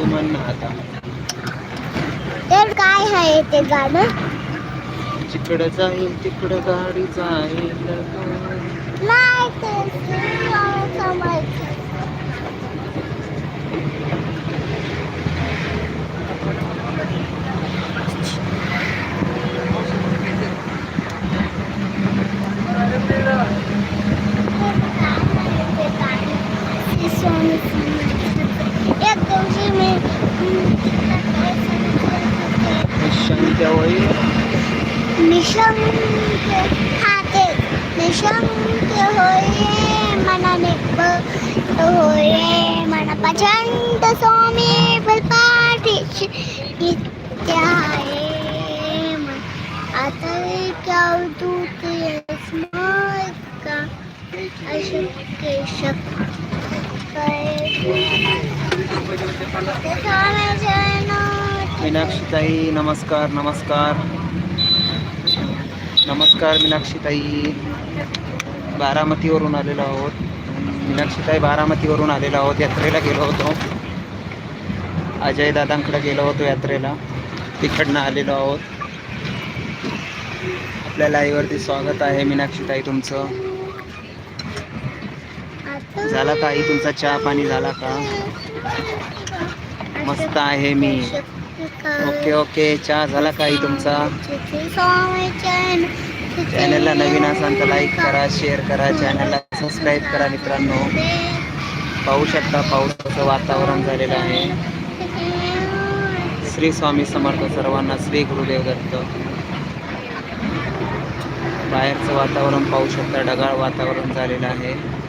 तू म्हण ना आता तर काय आहे ते गाणं? जिकडं जाईल तिकडं गाडी जाईल नाही ते मी शांत होई निशंक हाते निशंक होये मनाने बघ होये मन प्रचंड स्वामी बलपाठीची नित्य आहे मन आता क्या दूत स्मृत का अशक्य शक्य मीनाक्षीताई नमस्कार नमस्कार. नमस्कार मीनाक्षीताई. बारामतीवरून आलेलो आहोत. मीनाक्षीताई बारामतीवरून आलेलो आहोत. यात्रेला गेलो होतो. अजय दादांकडे गेलो होतो यात्रेला. तिकडनं आलेलो आहोत. आपल्या लाईवरती स्वागत आहे मीनाक्षीताई तुमचं. झाला का आई तुमचा चहा पाणी? झाला का? मस्त आहे मी. Okay okay. चहा झाला काही तुमचा? चॅनलला नवीन असाल तर लाईक करा शेअर करा चॅनलला सबस्क्राईब करा मित्रांनो. पाहू शकता पावसाचं वातावरण झालेलं आहे. श्री स्वामी समर्थ सर्वांना श्री गुरुदेव दत्त. बाहेरचं वातावरण पाहू शकता ढगाळ वातावरण झालेलं आहे.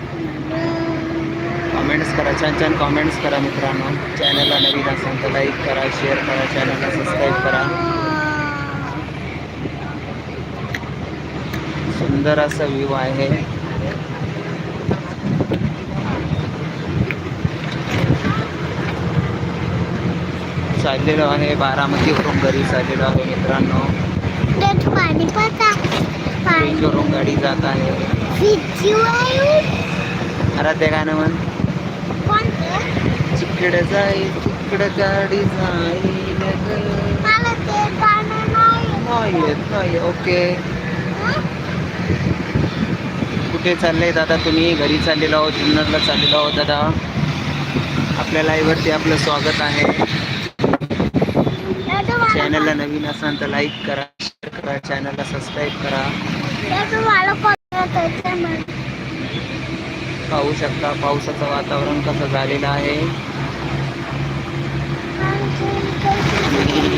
कमेंट्स करा छान छान कमेंट्स करा मित्रांनो. चॅनलला नवीन असाल तर लाईक करा शेअर करा चॅनलला सबस्क्राईब करा. सुंदर असा व्ह्यू आहे. चाललेलो आहे बारामतीवरून घरी चाललेलो आहे मित्रांनो. पाणी गाडी जात आहे. अरे ते गाणं म्हण. कोणतं तिकडे जाईल तिकडे गाडी जाईल नाही येत. नाही ओके? कुठे चाललंय दादा तुम्ही? घरी चाललेलो आहोत जुन्नरला चाललेलो आहोत दादा आपल्या लाईव्हवरती आपलं स्वागत आहे. चॅनलला नवीन असाल तर लाईक करा शेअर करा चॅनलला सबस्क्राईब करा दादू मला कोणतं म्हण पाहू शकता. पावसाचं वातावरण कसं झालेलं आहे.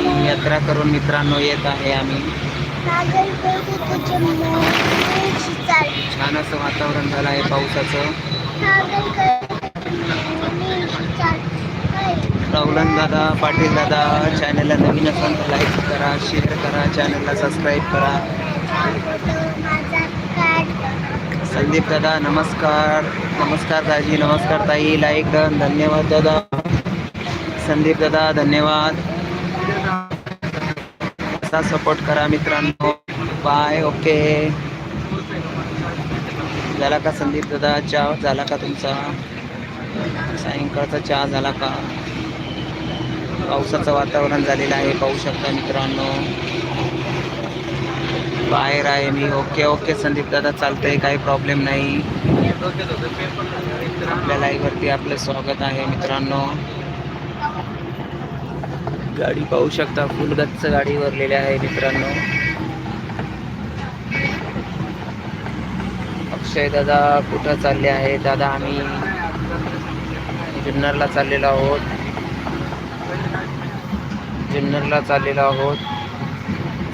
आणि यात्रा करून मित्रांनो येत आहे आम्ही. छान असं वातावरण झालं आहे पावसाचं. राहुलन दादा पाटील दादा चॅनलला नवीन असाल तर लाईक करा शेअर करा चॅनलला सबस्क्राईब करा. संदीप दादा नमस्कार. नमस्कार दाजी नमस्कार ताई. Like done. धन्यवाद दादा. संदीप दादा धन्यवाद. असा सपोर्ट करा मित्रांनो. बाय ओके झाला का संदीप दादा चहा झाला का तुमचा? सायंकाळचा चहा झाला का? पावसाचं वातावरण झालेलं आहे. पाहू शकता मित्रांनो. बाहेर आहे मी. ओके ओके संदीप दादा चालतंय काही प्रॉब्लेम नाही. आपल्या लाईव्हवरती आपलं स्वागत आहे मित्रांनो. गाडी पाहू शकता फुल गच्च गाडी भरलेली आहे मित्रांनो. अक्षय दादा कुठं चालले आहे? दादा आम्ही जुन्नरला चाललेलो आहोत. जुन्नरला चाललेलो आहोत.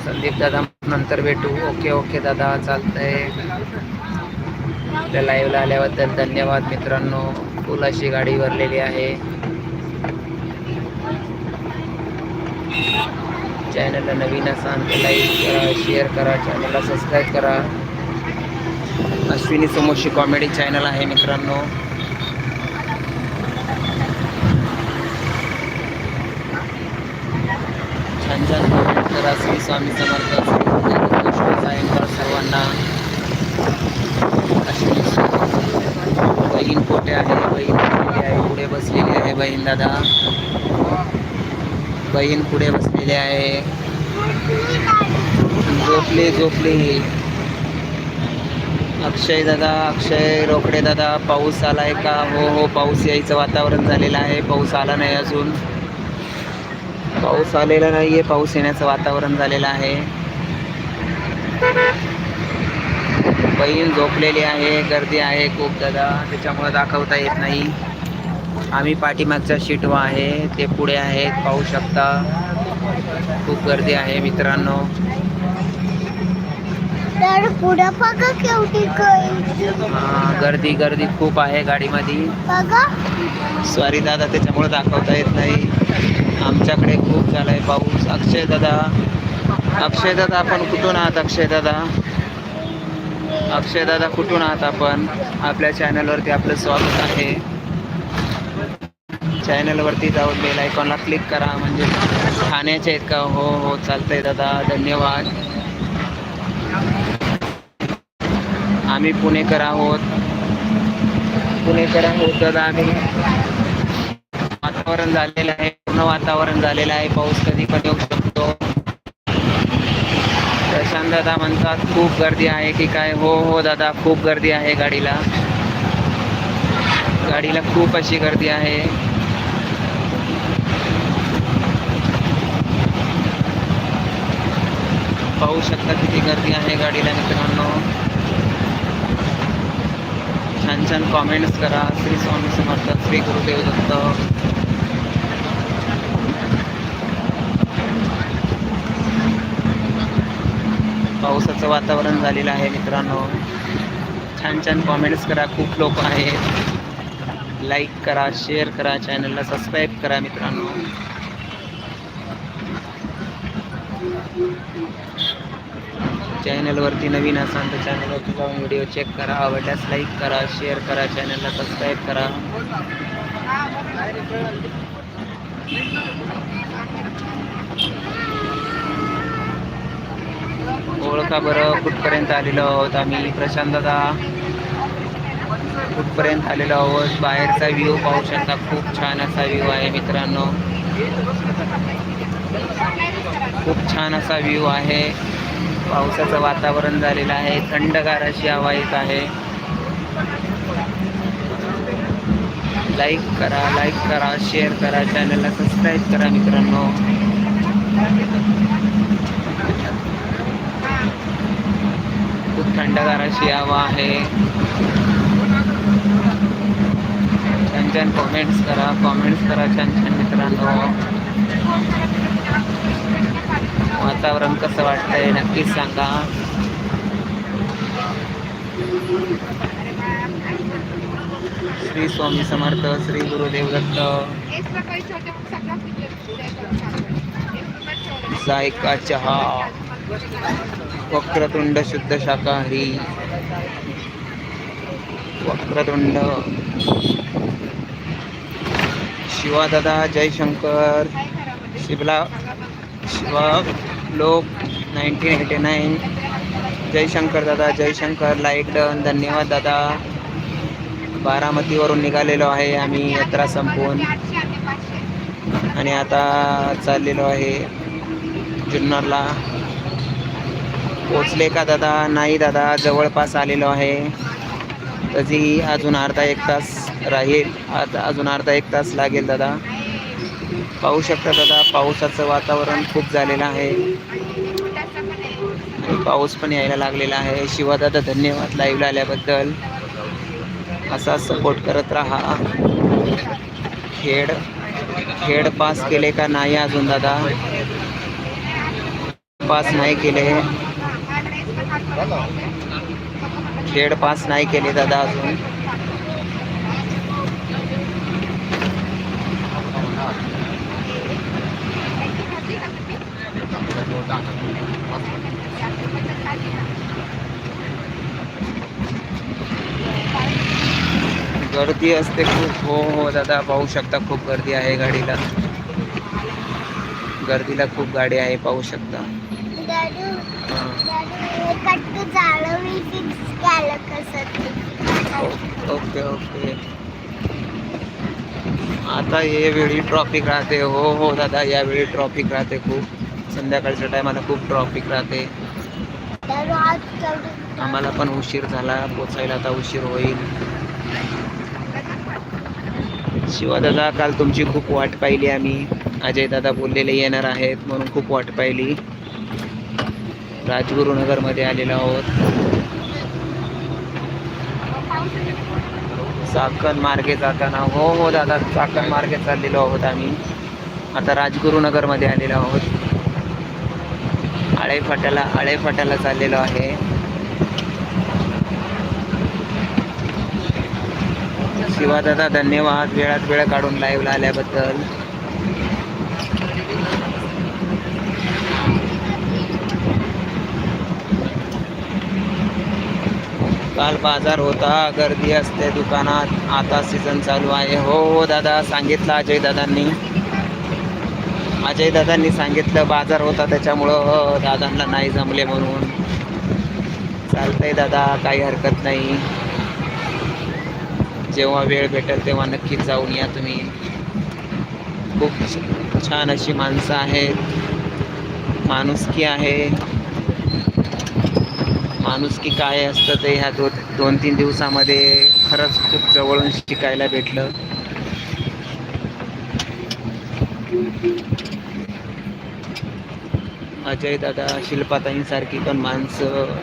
संदीप दादा नंतर भेटू. ओके ओके दादा चालतंय. आपल्या लाईव्हला आल्याबद्दल धन्यवाद मित्रांनो. फुल अशी गाडी भरलेली आहे. चॅनलला नवीन असाल तर लाईक करा शेअर करा चॅनलला सबस्क्राईब करा. अश्विनी समोशी कॉमेडी चॅनल आहे मित्रांनो. छान छान. Comment करा श्री स्वामी समर्थ सायंकाळ सर्वांना बहीण पोटे आहे बहीण बसलेली आहे पुढे बसलेली आहे बहीण दादा. बहीण पुढे बसलेली आहे. झोपली झोपली. अक्षय दादा अक्षय रोकडे दादा पाऊस आलाय का? हो हो पाऊस यायचं वातावरण झालेलं आहे. पाऊस आला नाही अजून. पाऊस आलेला नाहीये. पाऊस येण्याचं वातावरण झालेलं आहे. बहीण झोपलेली आहे. गर्दी आहे खूप दादा. त्याच्यामुळे दाखवता येत नाही. आम्ही पाठीमागच्या शीटवर आहे. ते पुढे आहेत. पाहू शकता. खूप गर्दी आहे मित्रांनो. गर्दी. गर्दी खूप आहे गाडीमध्ये. सॉरी दादा त्याच्यामुळे दाखवता येत नाही. आमच्याकडे खूप झालाय पाऊस. अक्षय दादा. अक्षय दादा आपण कुठून आहात अक्षय दादा? अक्षय दादा कुठून आहात आपण? आपल्या चॅनलवरती आपलं स्वागत आहे. चॅनलवरती जाऊन बेल आयकॉनला क्लिक करा. म्हणजे ठाण्याचे आहेत का हो हो चालतंय दादा. धन्यवाद. आम्ही पुणेकर आहोत. पुणेकर आहोत दादा आम्ही. वातावरण झालेलं आहे. पूर्ण वातावरण झालेलं आहे. पाऊस कधी पण येऊ शकतो. प्रशांत दादा म्हणतात खूप गर्दी आहे की काय? हो हो दादा खूप गर्दी आहे गाडीला. गाडीला खूप अशी गर्दी आहे. पाहू शकता किती गर्दी आहे गाडीला मित्रांनो. छान छान कॉमेंट्स करा. श्री स्वामी समर्थ श्री गुरुदेव दत्त. पावसाचं वातावरण झालेलं आहे मित्रांनो. छान छान कॉमेंट्स करा. खूप लोक आहेत. लाईक करा शेअर करा चॅनलला सबस्क्राईब करा मित्रांनो. चॅनलवरती नवीन असाल तर चॅनलवरती जाऊन व्हिडिओ चेक करा. आवडल्यास लाईक करा शेअर करा चॅनलला सबस्क्राईब करा. ओळखा बरं कुठपर्यंत आलेलो आहोत? आम्ही प्रशांत दादा कुठपर्यंत आलेलो आहोत? बाहेरचा व्ह्यू पाहू शकता. खूप छान असा व्ह्यू आहे मित्रांनो. खूप छान असा व्ह्यू आहे. पावसाचं वातावरण झालेलं आहे. थंडगार अशी हवा येत आहे. लाईक करा लाईक करा शेअर करा चॅनलला सबस्क्राईब करा मित्रांनो खूप थंडगार अशी हवा आहे. छान छान कॉमेंट्स करा. कॉमेंट्स करा छान छान मित्रांनो. वातावरण कसं वाटतंय नक्कीच सांगा. श्री स्वामी समर्थ श्री गुरुदेव दत्त जायका चहा. वक्रतुंड शुद्ध शाकाहारी वक्रतुंड. शिवादादा जयशंकर. शिवला शिवा लोक नाईन्टीन एटी नाईन जयशंकर दादा जयशंकर लाईक डन धन्यवाद दादा. बारामतीवरून निघालेलो आहे आम्ही यात्रा संपवून आणि आता चाललेलो आहे जुन्नरला. पोचले का दादा? नाही दादा जवळपास आलेलो आहे. तरी अजून अर्धा एक तास राहील. आता अजून अर्धा एक तास लागेल दादा. पाहू शकता दादा पावसाचं वातावरण खूप झालेलं आहे. आणि पाऊस पण यायला लागलेला आहे. शिवादादा धन्यवाद लाईव्हला आल्याबद्दल. असा सपोर्ट करत राहा. खेड खेड पास केले का नाही अजून दादा? पास नाही केले. खेड पास नाही केले दादा अजून. गर्दी असते खूप. हो हो दादा पाहू शकता खूप गर्दी आहे गाडीला. गर्दीला खूप गाडी आहे पाहू शकता. दादू. कट्ट झालं मी फिक्स केलं कसं ते. ओ- ओके ओके. आता हे वेळी ट्रॉफिक राहते. हो हो दादा यावेळी ट्रॉफिक राहते खूप. संध्याकाळच्या टायमाला खूप ट्रॉफिक राहते. दादू आम्हाला पण उशीर झाला. पोचायला आता उशीर होईल. शिवादादा काल तुमची खूप वाट पाहिली आम्ही. अजय दादा बोललेले येणार आहेत म्हणून खूप वाट पाहिली. राजगुरुनगरमध्ये आलेलो आहोत. चाकण मार्गे जाताना. हो हो दादा चाकण मार्गे चाललेलो आहोत आम्ही. आता राजगुरुनगरमध्ये आलेलो आहोत. आळेफाट्याला आळेफाट्याला चाललेलो आहे. शिवा दादा धन्यवाद. वेळात वेळ काढून लाईव्हला आल्याबद्दल. काल बाजार होता गर्दी असते दुकानात. आता सीझन चालू आहे. हो हो दादा सांगितलं अजय दादांनी. अजय दादांनी सांगितलं बाजार होता त्याच्यामुळं हो, हो दादांना नाही जमले म्हणून. चालतंय दादा काही हरकत नाही. जेव्हा वेळ भेटेल तेव्हा नक्कीच जाऊन या तुम्ही. खूप छ- छान अशी माणसं आहेत. माणुसकी आहे. माणुसकी काय असतं ते ह्या दोन दोन तीन दिवसामध्ये खरंच खूप जवळून शिकायला भेटलं. अजय दादा शिल्पाताईंसारखी पण माणसं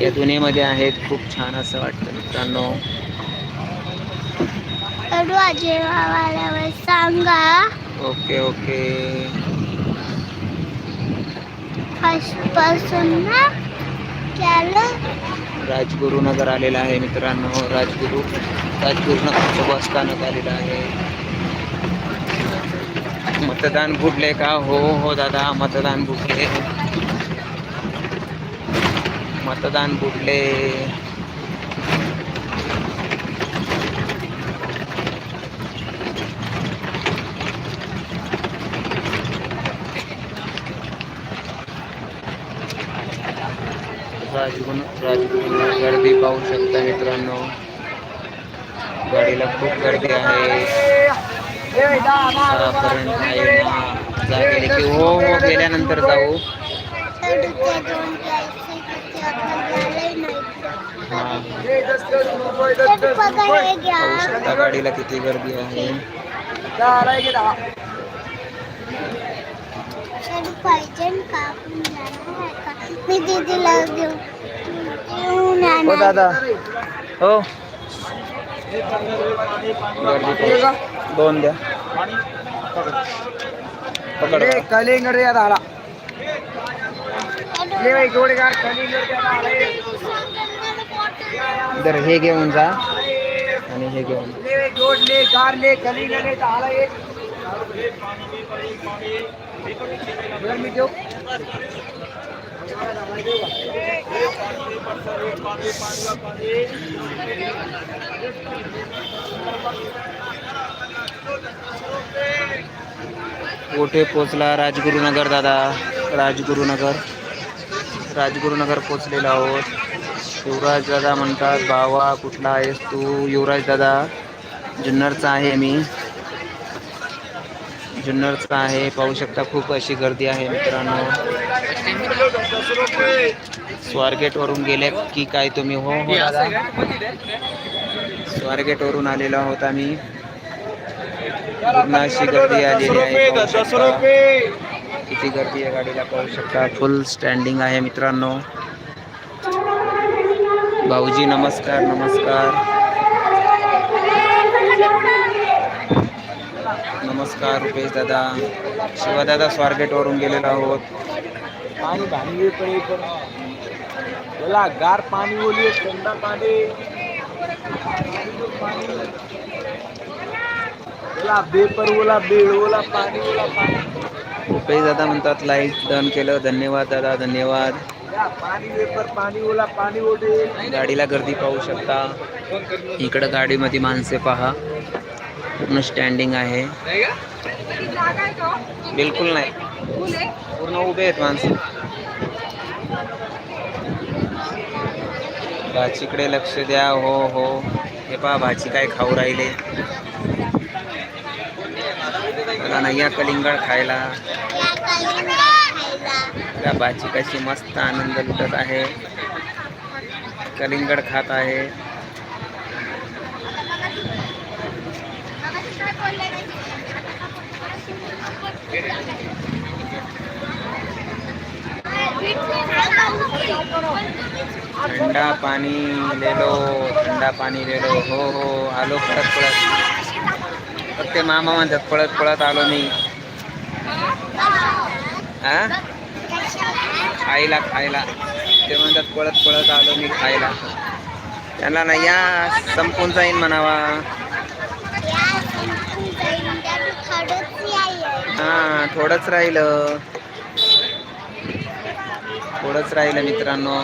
या दुनियेमध्ये आहेत. खूप छान असं वाटतं मित्रांनो. सांगा. Okay okay. फर्स्टपासून ना राजगुरुनगर आलेला आहे मित्रांनो. राजगुरू राजगुरुनगरचं बस स्थानक आलेलं आहे. मतदान बुडले का? हो हो दादा मतदान बुडले. मतदान बुडले. राजगुण राजगुण गर्दी पाहू शकता मित्रांनो. गाडीला खूप गर्दी आहे. की हो हो गेल्यानंतर जाऊ. हा. पाहू शकता गाडीला किती गर्दी आहे. पाहिजे का? का? मी दीदीला घेऊ ओ दादा। ओ। दोन दया पकड़। कलिंगड़ या दादा ले भाई द्या पकडे कलिंगडे आता दादा इधर हे घेऊन जा आणि हे घेऊन मी देऊ कुठे पोचला राजगुरुनगर दादा? राजगुरुनगर. राजगुरुनगर पोचलेला आहोत. युवराज दादा म्हणतात भावा कुठला आहेस तू? युवराज दादा जुन्नरचा आहे मी. जुन्नरचा आहे. पाहू शकता खूप अशी गर्दी आहे मित्रांनो. स्वारगेट वरून गेले की काय तुम्ही? हो हो दादा. स्वारगेट वरून आलेलो आहोत आम्ही. पूर्ण अशी गर्दी आलेली आहे. किती गर्दी आहे गाडीला पाहू शकता. फुल स्टँडिंग आहे मित्रांनो. भाऊजी नमस्कार नमस्कार. नमस्कार रुपेश दादा. शिवदादा स्वारगेट वरून गेलेलो आहोत. पाणी भांगे पडे पण. बोला गार पाणी ओली थंड पाणी. बोला बेपर ओला बेळ ओला पाणी ओला पाणी. दादा म्हणतात लाइट डन केलं. धन्यवाद दादा धन्यवाद. पाणी बेपर पाणी ओला पाणी ओढे गाडीला गर्दी पाहू शकता. इकडं गाडीमध्ये माणसे पहा. पूर्ण स्टँडिंग आहे. बिलकुल नाही. पूर्ण उभे आहेत माणसं. भाचीकडे लक्ष द्या हो हो. हे पहा भाजी काय खाऊ राहिले. मला नाही या कलिंगड खायला. त्या भाची कशी मस्त आनंद लुटत आहे. कलिंगड खात आहे. ठंडा पाणी ले लो थंडा पाणी ले लो हो हो आलो पळत पळत फक्त ते मामा म्हणतात पळत पळत आलो मी. हा खायला खायला ते म्हणतात पळत पळत आलो मी खायला. त्यांना नाही या संपून जाईन म्हणावा. हा थोडंच राहिलं. थोडंच राहिलं मित्रांनो.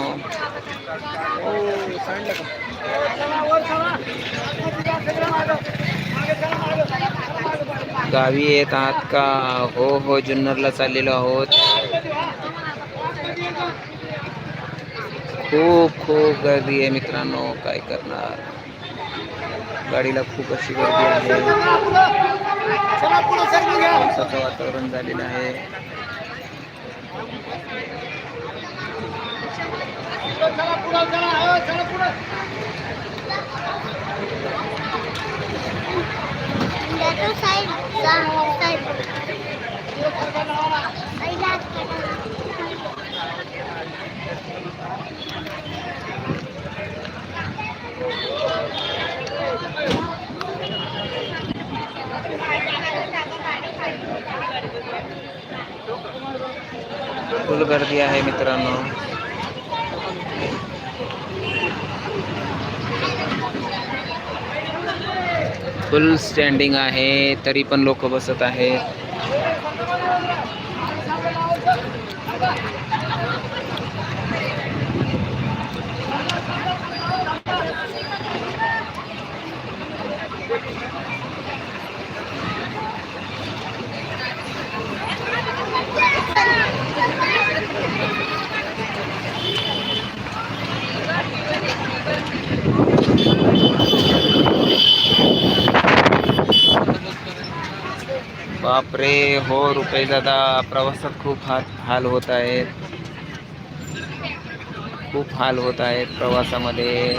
का? गावी येत आहात का? हो हो जुन्नरला चाललेलो आहोत. खूप खूप गर्दी आहे मित्रांनो. काय करणार? गाडीला खूप अशी गर्दी आहे. पावसाचं वातावरण झालेलं आहे. साईड साईड गर्दी आहे मित्रांनो. फुल स्टँडिंग आहे तरी पण लोक बसत आहेत. बापरे हो रुपये दादा प्रवासात खूप हात हाल होत आहेत. खूप हाल होत आहेत प्रवासामध्ये.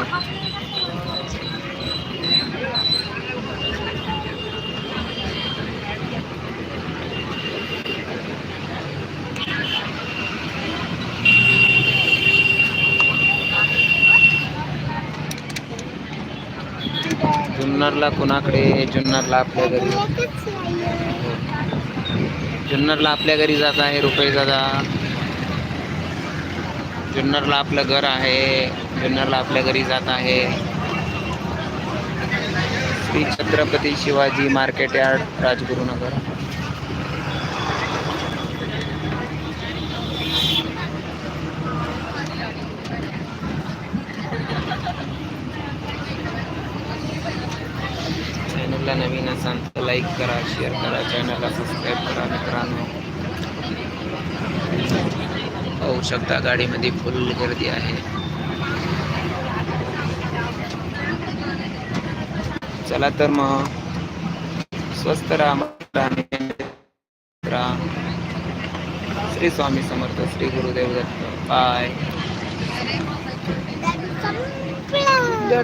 जुन्नरला कुणाकडे? जुन्नरला आपल्या घरी. जुन्नरला आपल्या घरी जात आहे रुपये दादा. जुन्नरला आपलं घर आहे जुन्नरला आपल्या घरी जात आहे. Shri Chhatrapati Shivaji market yard Rajgurunagar. Like करा शेअर करा चॅनलला सबस्क्राईब करा, मित्रांनो. पाहू शकता गाडीमध्ये फुल गर्दी आहे. चला तर मग स्वस्त राहा श्री स्वामी समर्थ, श्री गुरुदेव दत्त. बाय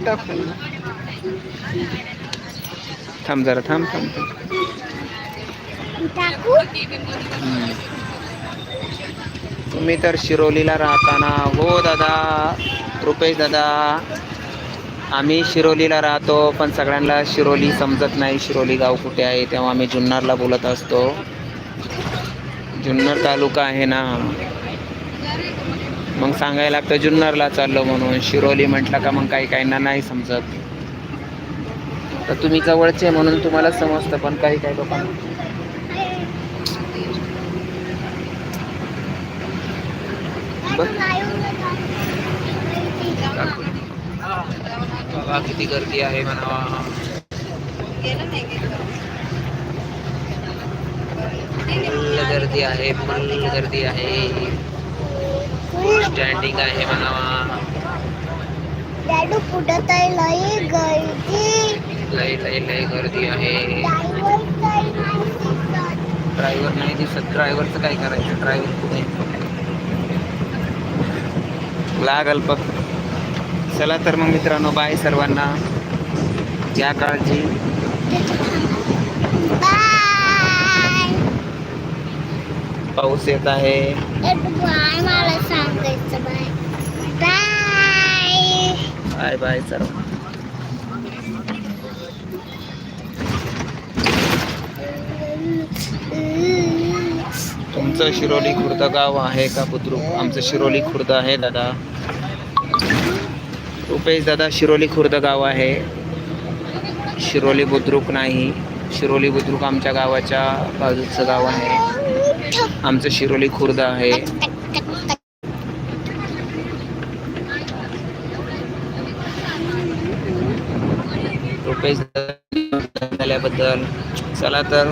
संपलं. थांब जरा थांब थांब. तुम्ही तर शिरोलीला राहताना हो दादा रुपेश दादा. आम्ही शिरोलीला राहतो पण सगळ्यांना शिरोली समजत नाही शिरोली गाव कुठे आहे तेव्हा आम्ही जुन्नरला बोलत असतो. जुन्नर तालुका आहे ना. मग सांगायला लागतं जुन्नरला चाललो म्हणून. शिरोली म्हटलं का मग काही काहींना नाही समजत. तर तुम्ही जवळचे म्हणून तुम्हाला समजतं पण काही काही लोकांना. बाबा किती गर्दी आहे म्हणावा. गर्दी आहे फुल गर्दी आहे. स्टँडिंग आहे म्हणावा. लय लय लय गर्दी आहे. ड्रायव्हर नाही दिसत. ड्रायव्हरचं काय करायचं? ड्रायव्हर कुठे लागल बघ. चला तर मग मित्रांनो बाय सर्वांना. घ्या काळजी. बाय पाऊस येत आहे. बाय बाय सर्व. तुमचं शिरोली खुर्द गाव आहे का बुद्रुक? आमचं शिरोली खुर्द आहे दादा. रुपेश दादा शिरोली खुर्द गाव आहे. शिरोली बुद्रुक नाही. शिरोली बुद्रुक आमच्या गावाच्या बाजूचं गाव आहे. आमचं शिरोली खुर्द आहे. रुपेश दादा झाल्याबद्दल चला तर.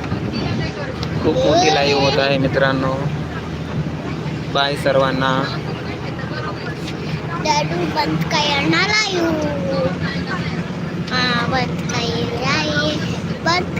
खूप मोठी लाईव्ह होत आहे मित्रांनो. बाय सर्वांना. बंद करणार बंद